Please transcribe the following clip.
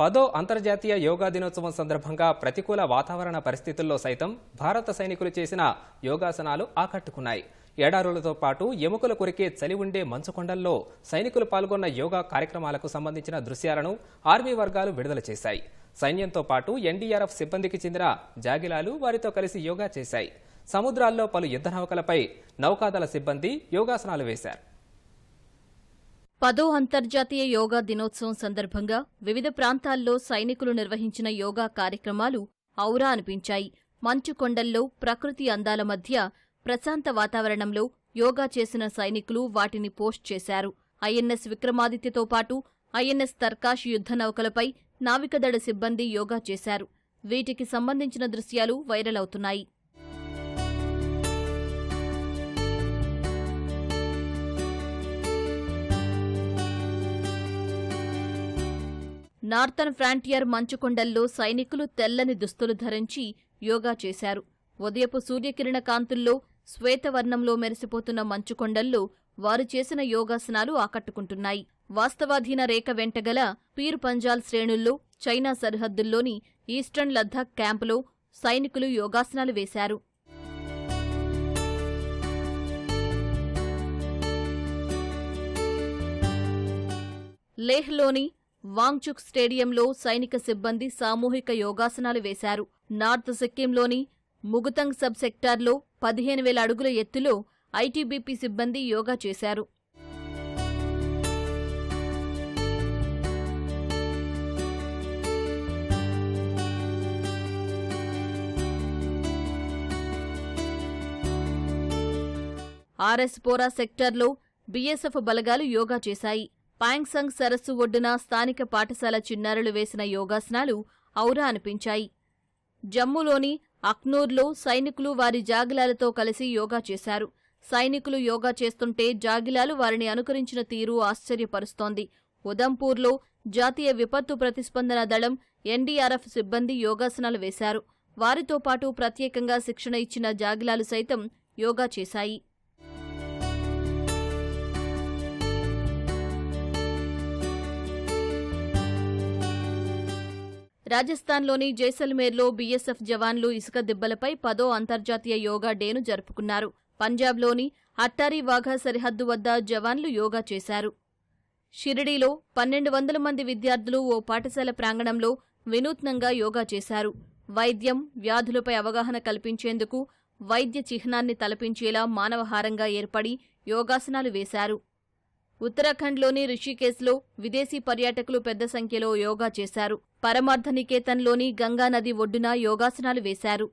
పదో అంతర్జాతీయ యోగా దినోత్సవం సందర్భంగా ప్రతికూల వాతావరణ పరిస్థితుల్లో సైతం భారత సైనికులు చేసిన యోగాసనాలు ఆకట్టుకున్నాయి. ఎడారులతో పాటు ఎముకలు కొరికే చలి ఉండే మంచుకొండల్లో సైనికులు పాల్గొన్న యోగా కార్యక్రమాలకు సంబంధించిన దృశ్యాలను ఆర్మీ వర్గాలు విడుదల చేశాయి. సైన్యంతో పాటు ఎన్డీఆర్ఎఫ్ సిబ్బందికి చెందిన జాగిలాలు వారితో కలిసి యోగా చేశాయి. సముద్రాల్లో పలు యుద్ధ నౌకలపై నౌకాదళ సిబ్బంది యోగాసనాలు వేశారు. పదో అంతర్జాతీయ యోగా దినోత్సవం సందర్భంగా వివిధ ప్రాంతాల్లో సైనికులు నిర్వహించిన యోగా కార్యక్రమాలు ఔరా అనిపించాయి. మంచు కొండల్లో ప్రకృతి అందాల మధ్య ప్రశాంత వాతావరణంలో యోగా చేసిన సైనికులు వాటిని పోస్ట్ చేశారు. ఐఎన్ఎస్ విక్రమాదిత్యతో పాటు ఐఎన్ఎస్ తర్కాష్ యుద్ధ నౌకలపై నావికదళ సిబ్బంది యోగా చేశారు. వీటికి సంబంధించిన దృశ్యాలు వైరల్ అవుతున్నాయి. నార్థన్ ఫ్రాంటియర్ మంచుకొండల్లో సైనికులు తెల్లని దుస్తులు ధరించి యోగా చేశారు. ఉదయపు సూర్యకిరణ కాంతుల్లో శ్వేతవర్ణంలో మెరిసిపోతున్న మంచుకొండల్లో వారు చేసిన యోగాసనాలు ఆకట్టుకుంటున్నాయి. వాస్తవాధీన రేఖ వెంటగల పీర్ పంజాల్ శ్రేణుల్లో చైనా సరిహద్దుల్లోని ఈస్టర్న్ లద్దాఖ్ క్యాంపులో సైనికులు యోగాసనాలు వేశారు. లేహ్లోని వాంగ్చుక్ స్టేడియంలో సైనిక సిబ్బంది సామూహిక యోగాసనాలు వేశారు. నార్త్ సిక్కింలోని ముగుతంగ్ సబ్ సెక్టార్లో పదిహేను వేల అడుగుల ఎత్తులో ఐటీబీపీ సిబ్బంది యోగా చేశారు. ఆర్ఎస్ పోరా సెక్టార్లో బీఎస్ఎఫ్ బలగాలు యోగా చేశాయి. పాంగ్సంగ్ సరస్సు ఒడ్డున స్థానిక పాఠశాల చిన్నారులు వేసిన యోగాసనాలు ఔరా అనిపించాయి. జమ్మూలోని అక్నూర్లో సైనికులు వారి జాగిలాలతో కలిసి యోగా చేశారు. సైనికులు యోగా చేస్తుంటే జాగిలాలు వారిని అనుకరించిన తీరు ఆశ్చర్యపరుస్తోంది. ఉదంపూర్లో జాతీయ విపత్తు ప్రతిస్పందన దళం ఎన్డీఆర్ఎఫ్ సిబ్బంది యోగాసనాలు వేశారు. వారితో పాటు ప్రత్యేకంగా శిక్షణ ఇచ్చిన జాగిలాలు సైతం యోగా చేశాయి. రాజస్థాన్లోని జైసల్మేర్లో బీఎస్ఎఫ్ జవాన్లు ఇసుక దిబ్బలపై పదో అంతర్జాతీయ యోగా డేను జరుపుకున్నారు. పంజాబ్లోని అట్టారీ వాఘా సరిహద్దు వద్ద జవాన్లు యోగా చేశారు. షిరిడీలో పన్నెండు వందల మంది విద్యార్థులు ఓ పాఠశాల ప్రాంగణంలో వినూత్నంగా యోగా చేశారు. వైద్యం వ్యాధులపై అవగాహన కల్పించేందుకు వైద్య చిహ్నాన్ని తలపించేలా మానవహారంగా ఏర్పడి యోగాసనాలు వేశారు. ఉత్తరాఖండ్లోని రిషికేశ్లో విదేశీ పర్యాటకులు పెద్ద సంఖ్యలో యోగా చేశారు. పరమార్థ నికేతన్లోని గంగానది ఒడ్డున యోగాసనాలు వేశారు.